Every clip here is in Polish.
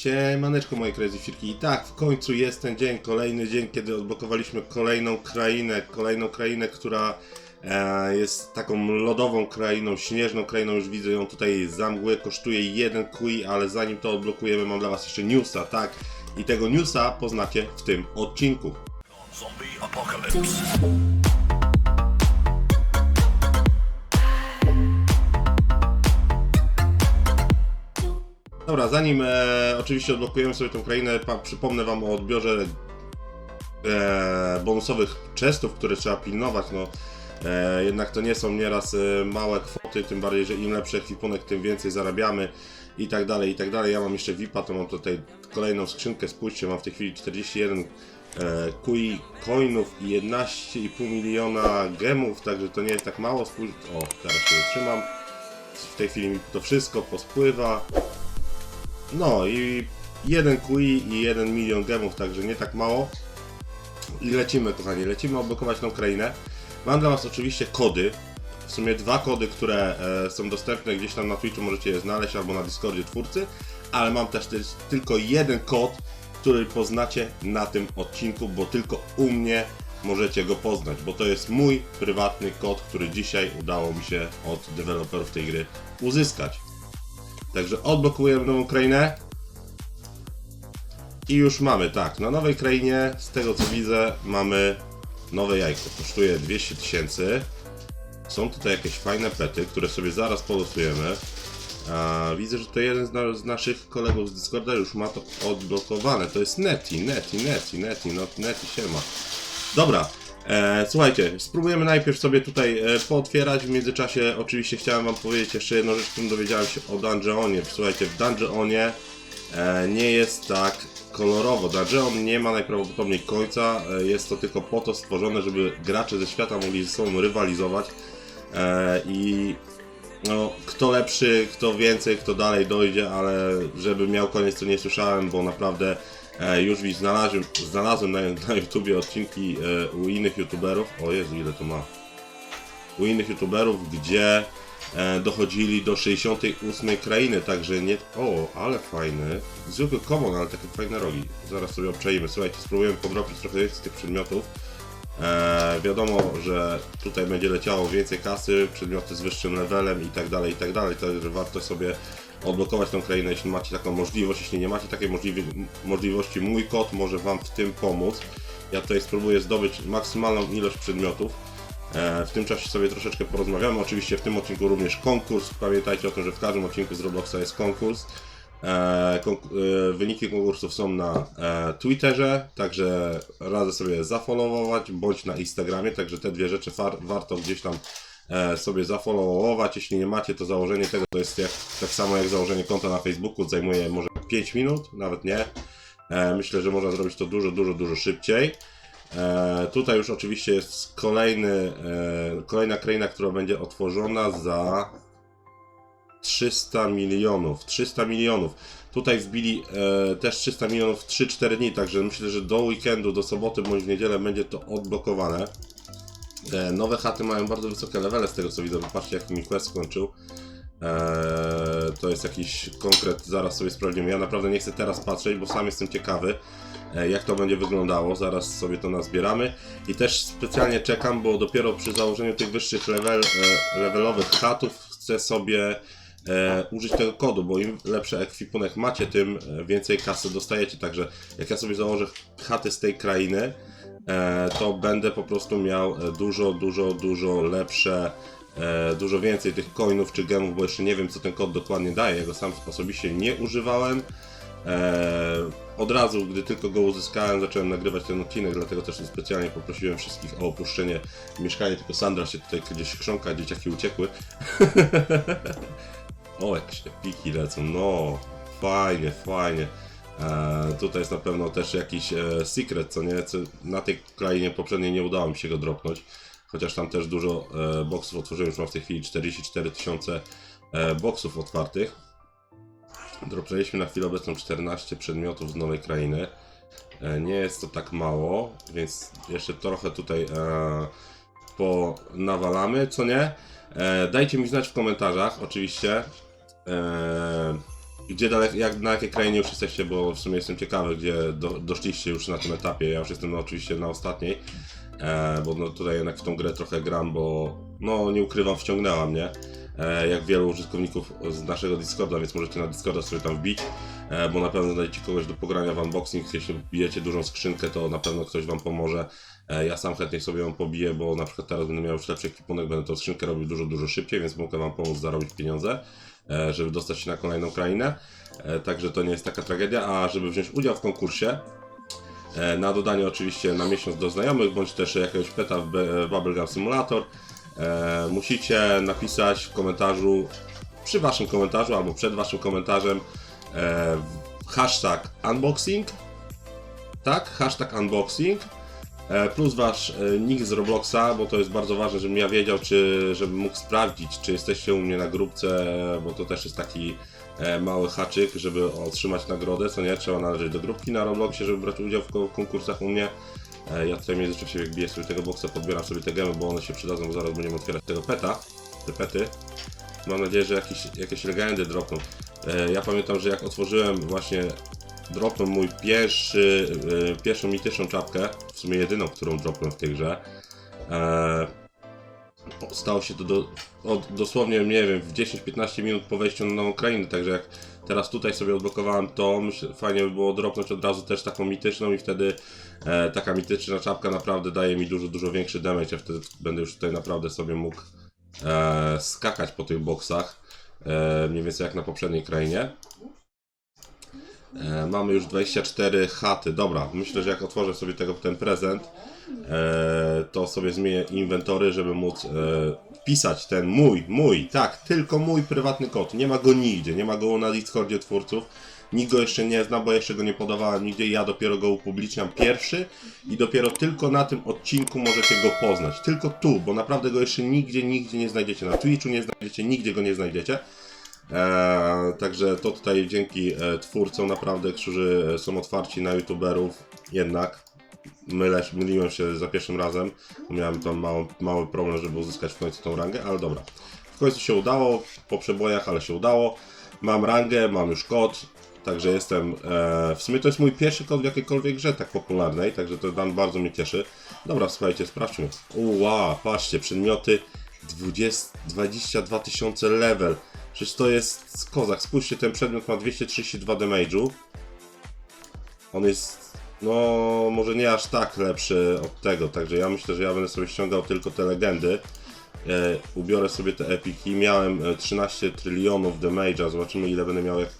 Siemaneczko moje crazy firki i tak w końcu jest ten dzień, kolejny dzień, kiedy odblokowaliśmy kolejną krainę, kolejną krainę, która e, jest taką lodową krainą, śnieżną krainą, już widzę ją tutaj za mgły, kosztuje jeden kui, ale zanim to odblokujemy mam dla was jeszcze newsa, tak? I tego newsa poznacie w tym odcinku. Zombie apocalypse. Dobra, zanim e, oczywiście odblokujemy sobie tą krainę, pa, przypomnę wam o odbiorze e, bonusowych chestów, które trzeba pilnować, no e, jednak to nie są nieraz e, małe kwoty, tym bardziej, że im lepszy ekwipunek, tym więcej zarabiamy i tak dalej, i tak dalej. Ja mam jeszcze VIPa, to mam tutaj kolejną skrzynkę, spójrzcie, mam w tej chwili 41 e, kui coinów i 11,5 miliona gemów, także to nie jest tak mało, spójrz, o, teraz się wytrzymam. W tej chwili mi to wszystko pospływa. No i jeden QI i jeden milion gemów, także nie tak mało. I lecimy, kochani, lecimy odblokować tą krainę. Mam dla Was oczywiście kody. W sumie dwa kody, które e, są dostępne gdzieś tam na Twitchu, możecie je znaleźć albo na Discordzie twórcy, ale mam też tylko jeden kod, który poznacie na tym odcinku, bo tylko u mnie możecie go poznać, bo to jest mój prywatny kod, który dzisiaj udało mi się od deweloperów tej gry uzyskać. Także odblokujemy nową krainę. I już mamy, tak, na nowej krainie, z tego co widzę, mamy nowe jajko. Kosztuje 200 tysięcy. Są tutaj jakieś fajne pety, które sobie zaraz polosujemy. A, widzę, że to jeden z, na, z naszych kolegów z Discorda już ma to odblokowane. To jest Neti, Neti, Neti, Neti, no Neti siema. Dobra, e, słuchajcie, spróbujemy najpierw sobie tutaj e, pootwierać. W międzyczasie oczywiście chciałem wam powiedzieć jeszcze jedną rzecz, którą dowiedziałem się o Dungeonie. Słuchajcie, w Dungeonie e, nie jest tak kolorowo. Dungeon nie ma najprawdopodobniej końca. E, jest to tylko po to stworzone, żeby gracze ze świata mogli ze sobą rywalizować. E, I no, kto lepszy, kto więcej, kto dalej dojdzie, ale żeby miał koniec, to nie słyszałem, bo naprawdę już mi znalazłem, znalazłem na, na YouTubie odcinki e, u innych YouTuberów. O Jezu, ile to ma? U innych YouTuberów, gdzie e, dochodzili do 68 krainy, także nie... O, ale fajny. Zwykły common, ale takie fajne rogi. Zaraz sobie obczajmy. Słuchajcie, spróbujemy podrobić trochę z tych przedmiotów. E, wiadomo, że tutaj będzie leciało więcej kasy, przedmioty z wyższym levelem i tak dalej, i tak dalej. Także warto sobie odblokować tą krainę, jeśli macie taką możliwość. Jeśli nie macie takiej możliwości, mój kod może Wam w tym pomóc. Ja tutaj spróbuję zdobyć maksymalną ilość przedmiotów. E, w tym czasie sobie troszeczkę porozmawiamy. Oczywiście w tym odcinku również konkurs. Pamiętajcie o tym, że w każdym odcinku z Robloxa jest konkurs. E, konk- e, wyniki konkursów są na e, Twitterze, także radzę sobie zafollowować, bądź na Instagramie, także te dwie rzeczy war- warto gdzieś tam sobie zafollowować. Jeśli nie macie, to założenie tego to jest jak, tak samo jak założenie konta na Facebooku, zajmuje może 5 minut, nawet nie. E, myślę, że można zrobić to dużo, dużo, dużo szybciej. E, tutaj już oczywiście jest kolejny, e, kolejna kraina, która będzie otworzona za 300 milionów. 300 milionów. Tutaj wbili e, też 300 milionów w 3-4 dni, także myślę, że do weekendu, do soboty bądź w niedzielę będzie to odblokowane. E, nowe chaty mają bardzo wysokie levele z tego co widzę. Patrzcie jak mi quest skończył. E, to jest jakiś konkret, zaraz sobie sprawdzimy. Ja naprawdę nie chcę teraz patrzeć, bo sam jestem ciekawy e, jak to będzie wyglądało. Zaraz sobie to nazbieramy. I też specjalnie czekam, bo dopiero przy założeniu tych wyższych level, e, levelowych chatów chcę sobie e, użyć tego kodu, bo im lepszy ekwipunek macie, tym e, więcej kasy dostajecie. Także jak ja sobie założę chaty z tej krainy, to będę po prostu miał e, dużo, dużo, dużo lepsze, e, dużo więcej tych coinów czy gemów, bo jeszcze nie wiem co ten kod dokładnie daje. Ja go sam osobiście nie używałem. E, od razu, gdy tylko go uzyskałem, zacząłem nagrywać ten odcinek, dlatego też specjalnie poprosiłem wszystkich o opuszczenie mieszkania, tylko Sandra się tutaj gdzieś chrząka, dzieciaki uciekły. O, jakieś epiki lecą, no, fajnie, fajnie. E, tutaj jest na pewno też jakiś e, secret, co nie, na tej krainie poprzedniej nie udało mi się go dropnąć. Chociaż tam też dużo e, boksów otworzyłem, już mam w tej chwili 44 tysiące e, boksów otwartych. Dropnęliśmy na chwilę obecną 14 przedmiotów z nowej krainy. Nie jest to tak mało, więc jeszcze trochę tutaj e, co nie? E, dajcie mi znać w komentarzach, oczywiście, e, gdzie daleko, jak, na jakiej krainie już jesteście, bo w sumie jestem ciekawy, gdzie do, doszliście już na tym etapie. Ja już jestem no, oczywiście na ostatniej, e, bo no, tutaj jednak w tą grę trochę gram, bo no nie ukrywam, wciągnęła mnie. E, jak wielu użytkowników z naszego Discorda, więc możecie na Discorda sobie tam wbić, e, bo na pewno znajdziecie kogoś do pogrania w unboxing. Jeśli bijecie dużą skrzynkę, to na pewno ktoś Wam pomoże. E, Ja sam chętnie sobie ją pobiję, bo na przykład teraz będę miał już lepszy ekwipunek, będę tą skrzynkę robił dużo, dużo szybciej, więc mogę Wam pomóc zarobić pieniądze, żeby dostać się na kolejną krainę. E, Także to nie jest taka tragedia, a żeby wziąć udział w konkursie, e, na dodanie oczywiście na miesiąc do znajomych, bądź też jakiegoś peta w Bubblegum Simulator, e, musicie napisać w komentarzu, przy Waszym komentarzu albo przed Waszym komentarzem e, hashtag unboxing, tak, hashtag unboxing, E, plus wasz e, nick z Robloxa, bo to jest bardzo ważne, żebym ja wiedział, czy żebym mógł sprawdzić, czy jesteście u mnie na grupce, bo to też jest taki e, mały haczyk, żeby otrzymać nagrodę, co nie, trzeba należeć do grupki na Robloxie, żeby brać udział w ko- konkursach u mnie. E, Ja tutaj w międzyczasie jak biję sobie tego boxa, podbieram sobie te gemy, bo one się przydadzą, bo zaraz będziemy otwierać tego peta, te pety. Mam nadzieję, że jakieś, jakieś legendy dropną. E, Ja pamiętam, że jak otworzyłem właśnie dropnął mój pierwszy, e, pierwszą mityczną czapkę, sumie jedyną, którą dropnąłem w tej grze. E, stało się to do, od, dosłownie, nie wiem, w 10-15 minut po wejściu na nową krainę, także jak teraz tutaj sobie odblokowałem to, myślę, fajnie by było dropnąć od razu też taką mityczną i wtedy e, taka mityczna czapka naprawdę daje mi dużo, dużo większy damage, ja wtedy będę już tutaj naprawdę sobie mógł e, skakać po tych boksach, e, mniej więcej jak na poprzedniej krainie. E, mamy już 24 chaty. Dobra, myślę, że jak otworzę sobie tego ten prezent, e, to sobie zmienię inwentory, żeby móc e, wpisać ten mój, mój, tak, tylko mój prywatny kod. Nie ma go nigdzie, nie ma go na Discordzie twórców. Nikt go jeszcze nie zna, bo jeszcze go nie podawałem nigdzie. Ja dopiero go upubliczniam pierwszy i dopiero tylko na tym odcinku możecie go poznać. Tylko tu, bo naprawdę go jeszcze nigdzie, nigdzie nie znajdziecie. Na Twitchu nie znajdziecie, nigdzie go nie znajdziecie. Eee, także to tutaj dzięki e, twórcom naprawdę, którzy e, są otwarci na youtuberów jednak. Mylę, myliłem się za pierwszym razem. Miałem tam mały, mały problem, żeby uzyskać w końcu tą rangę, ale dobra. W końcu się udało, po przebojach, ale się udało. Mam rangę, mam już kod, także jestem. E, w sumie to jest mój pierwszy kod w jakiejkolwiek grze tak popularnej, także to tam bardzo mnie cieszy. Dobra, słuchajcie, sprawdźmy. Uła, patrzcie, przedmioty 20, 22 tysiące level. Przecież to jest kozak. Spójrzcie, ten przedmiot ma 232 damage'u. On jest, no, może nie aż tak lepszy od tego, także ja myślę, że ja będę sobie ściągał tylko te legendy. E, ubiorę sobie te epiki. Miałem e, 13 trylionów damage'a. Zobaczymy, ile będę miał, jak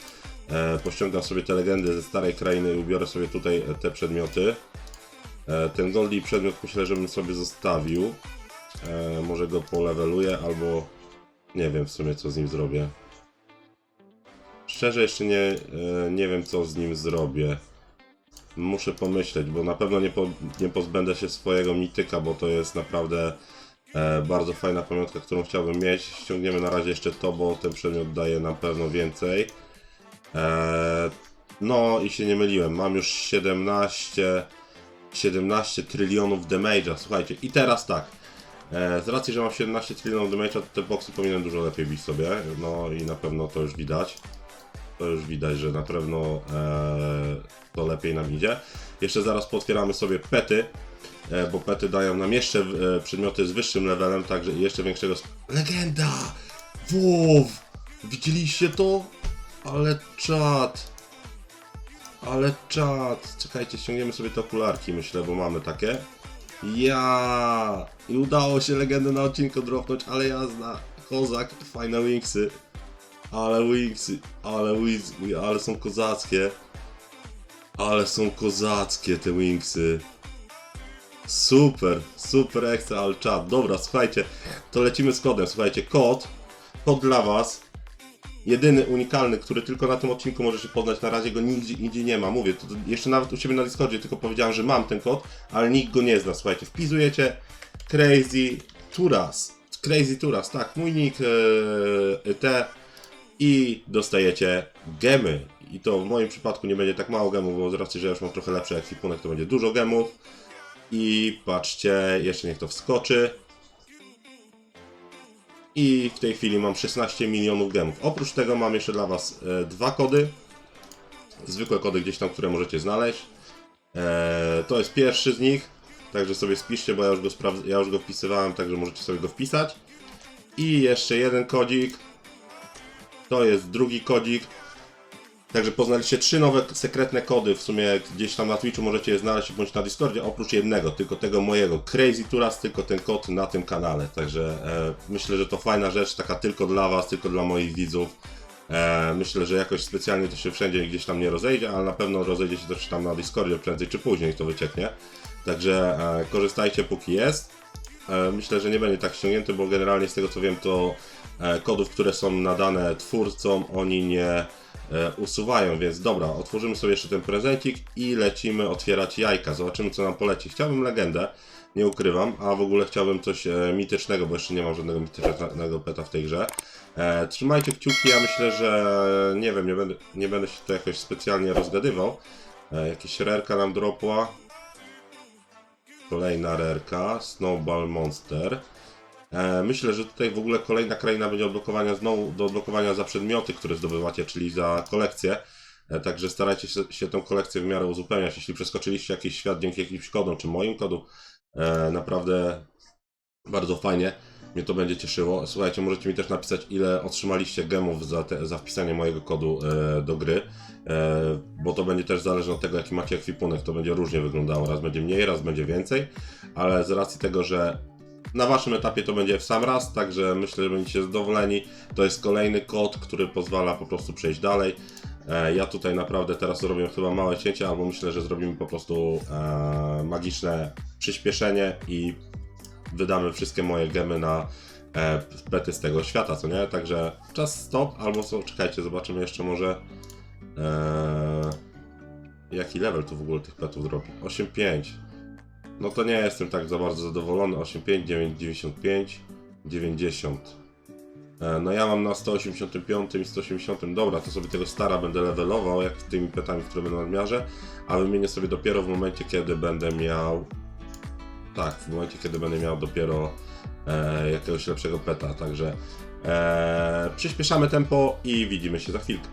e, pościągam sobie te legendy ze starej krainy i ubiorę sobie tutaj e, te przedmioty. E, ten Goldie przedmiot myślę, że bym sobie zostawił. E, może go poleweluję, albo nie wiem w sumie co z nim zrobię. Szczerze jeszcze nie, e, nie wiem co z nim zrobię. Muszę pomyśleć, bo na pewno nie, po, nie pozbędę się swojego mityka, bo to jest naprawdę e, bardzo fajna pamiątka, którą chciałbym mieć. Ściągniemy na razie jeszcze to, bo ten przedmiot daje na pewno więcej. E, no i się nie myliłem, mam już 17, 17 trylionów damage'a, słuchajcie. I teraz tak, E, z racji, że mam 17 trylionów damage'a, to te boksy powinienem dużo lepiej bić sobie. No i na pewno to już widać. To już widać, że na pewno e, to lepiej nam idzie. Jeszcze zaraz potwieramy sobie pety, e, bo pety dają nam jeszcze e, przedmioty z wyższym levelem, także jeszcze większego... Legenda! WoW! Widzieliście to? Ale czad! Ale czad! Czekajcie, ściągniemy sobie te okularki, myślę, bo mamy takie. Ja I udało się legendę na odcinku dropnąć, ale jazda. Kozak, fajne wingsy. Ale wingsy, ale wings, ale są kozackie. Ale są kozackie te wingsy. Super, super ekstra, ale czad. Dobra, słuchajcie, to lecimy z kodem. Słuchajcie, kod, kod dla was. Jedyny, unikalny, który tylko na tym odcinku możecie poznać, na razie go nigdzie indziej nie ma. Mówię, to, jeszcze nawet u siebie na Discordzie tylko powiedziałem, że mam ten kod, ale nikt go nie zna. Słuchajcie, wpisujecie Crazy Turas. Crazy Turas, tak, mój nick e, te i dostajecie gemy. I to w moim przypadku nie będzie tak mało gemów, bo z racji, że ja już mam trochę lepszy ekwipunek, to będzie dużo gemów. I patrzcie, jeszcze niech to wskoczy. I w tej chwili mam 16 milionów gemów. Oprócz tego mam jeszcze dla Was e, dwa kody. Zwykłe kody gdzieś tam, które możecie znaleźć. E, to jest pierwszy z nich. Także sobie spiszcie, bo ja już go, ja już go wpisywałem, także możecie sobie go wpisać. I jeszcze jeden kodzik. To jest drugi kodzik. Także poznaliście trzy nowe sekretne kody. W sumie gdzieś tam na Twitchu możecie je znaleźć bądź na Discordzie, oprócz jednego, tylko tego mojego. Crazy Turas, tylko ten kod na tym kanale. Także e, myślę, że to fajna rzecz, taka tylko dla Was, tylko dla moich widzów. E, myślę, że jakoś specjalnie to się wszędzie gdzieś tam nie rozejdzie, ale na pewno rozejdzie się też tam na Discordzie prędzej czy później to wycieknie. Także e, korzystajcie póki jest. E, Myślę, że nie będzie tak ściągnięty, bo generalnie z tego co wiem, to kodów, które są nadane twórcom, oni nie e, usuwają, więc dobra, otworzymy sobie jeszcze ten prezencik i lecimy otwierać jajka. Zobaczymy, co nam poleci. Chciałbym legendę, nie ukrywam, a w ogóle chciałbym coś e, mitycznego, bo jeszcze nie mam żadnego mitycznego peta w tej grze. E, trzymajcie kciuki, ja myślę, że nie wiem, nie będę, nie będę się tu jakoś specjalnie rozgadywał. E, jakieś rerka nam dropła. Kolejna rerka, Snowball Monster. E, myślę, że tutaj w ogóle kolejna kraina będzie odblokowania znowu do odblokowania za przedmioty, które zdobywacie, czyli za kolekcję. E, także starajcie się, się tą kolekcję w miarę uzupełniać. Jeśli przeskoczyliście jakiś świat dzięki jakimś kodom, czy moim kodu, e, naprawdę bardzo fajnie. Mnie to będzie cieszyło. Słuchajcie, możecie mi też napisać, ile otrzymaliście gemów za, te, za wpisanie mojego kodu e, do gry, e, bo to będzie też zależne od tego, jaki macie ekwipunek. To będzie różnie wyglądało. Raz będzie mniej, raz będzie więcej, ale z racji tego, że na waszym etapie to będzie w sam raz, także myślę, że będziecie zadowoleni. To jest kolejny kod, który pozwala po prostu przejść dalej. E, Ja tutaj naprawdę teraz zrobię chyba małe cięcie, albo myślę, że zrobimy po prostu e, magiczne przyspieszenie i wydamy wszystkie moje gemy na e, pety z tego świata, co nie? Także czas stop, albo co, czekajcie, zobaczymy jeszcze może jaki level tu w ogóle tych petów zrobi. 8.5 no to nie jestem tak za bardzo zadowolony. 85, 9, 95, 90. E, No ja mam na 185 i 180. Dobra, to sobie tego stara będę levelował, jak tymi petami, które będą na nadmiarze, a wymienię sobie dopiero w momencie, kiedy będę miał. Tak, w momencie, kiedy będę miał dopiero e, jakiegoś lepszego peta. Także e, przyspieszamy tempo i widzimy się za chwilkę.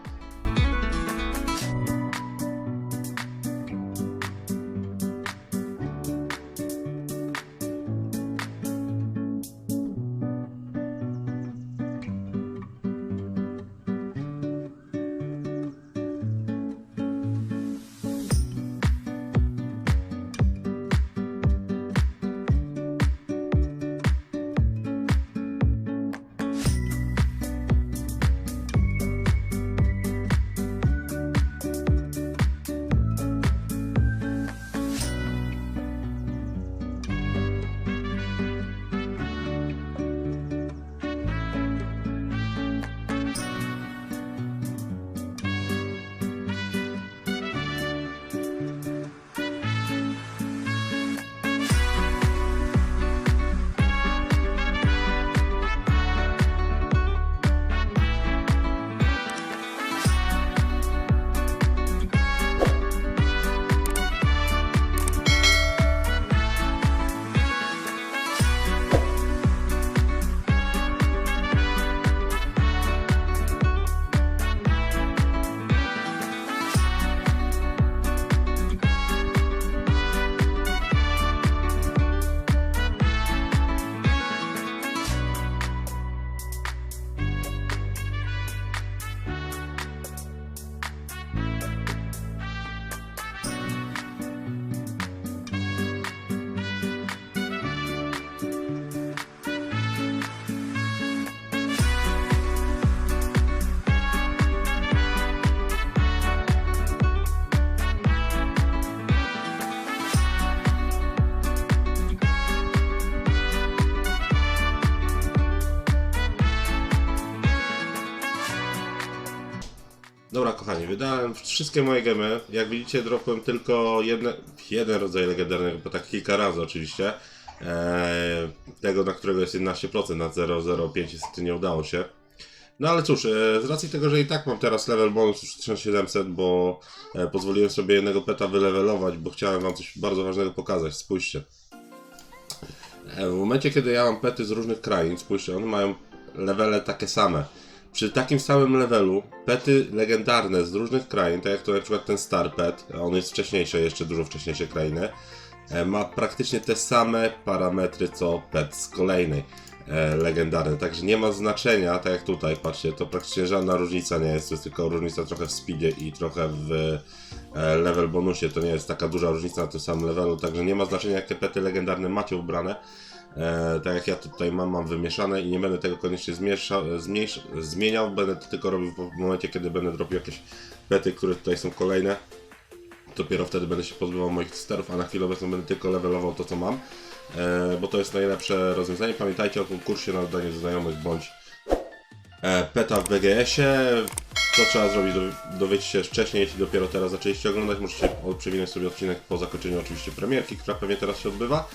Dobra, kochani, wydałem wszystkie moje gemy. Jak widzicie, dropłem tylko jedne, jeden rodzaj legendarnego, bo tak kilka razy oczywiście. Eee, tego, na którego jest 11%, na 0,05 niestety nie udało się. No ale cóż, e, z racji tego, że i tak mam teraz level bonus już 1700, bo e, pozwoliłem sobie jednego peta wylevelować, bo chciałem wam coś bardzo ważnego pokazać. Spójrzcie. E, W momencie, kiedy ja mam pety z różnych krain, spójrzcie, one mają levele takie same. Przy takim samym levelu pety legendarne z różnych krain, tak jak to na przykład ten Star Pet, on jest wcześniejszy, jeszcze dużo wcześniejsze krainy, e, ma praktycznie te same parametry co pet z kolejnej e, legendarnej. Także nie ma znaczenia, tak jak tutaj, patrzcie, to praktycznie żadna różnica nie jest, to jest tylko różnica trochę w speedzie i trochę w e, level bonusie. To nie jest taka duża różnica na tym samym levelu, także nie ma znaczenia jakie pety legendarne macie ubrane. E, tak jak ja tutaj mam, mam wymieszane i nie będę tego koniecznie zmiesza, zmniejsz, zmieniał, będę to tylko robił w momencie, kiedy będę dropił jakieś pety, które tutaj są kolejne. Dopiero wtedy będę się pozbywał moich sterów, a na chwilę obecną będę tylko levelował to, co mam. E, bo to jest najlepsze rozwiązanie. Pamiętajcie o konkursie na dodanie do znajomych bądź e, peta w BGS-ie. To trzeba zrobić, do- dowiedzieć się wcześniej, jeśli dopiero teraz zaczęliście oglądać. Możecie przewinąć sobie odcinek po zakończeniu oczywiście premierki, która pewnie teraz się odbywa.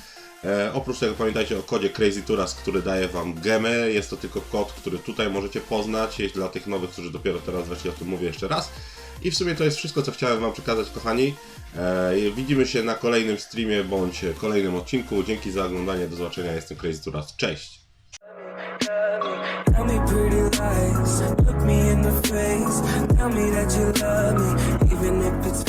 E, oprócz tego pamiętajcie o kodzie Crazy Turas, który daje Wam gemy. Jest to tylko kod, który tutaj możecie poznać. Jest dla tych nowych, którzy dopiero teraz weszli, o tym mówię jeszcze raz. I w sumie to jest wszystko, co chciałem Wam przekazać, kochani. E, widzimy się na kolejnym streamie bądź kolejnym odcinku. Dzięki za oglądanie, do zobaczenia. Jestem Crazy Turas. Cześć! Tell me pretty lies, look me in the face. Tell me that you love me, even if it's.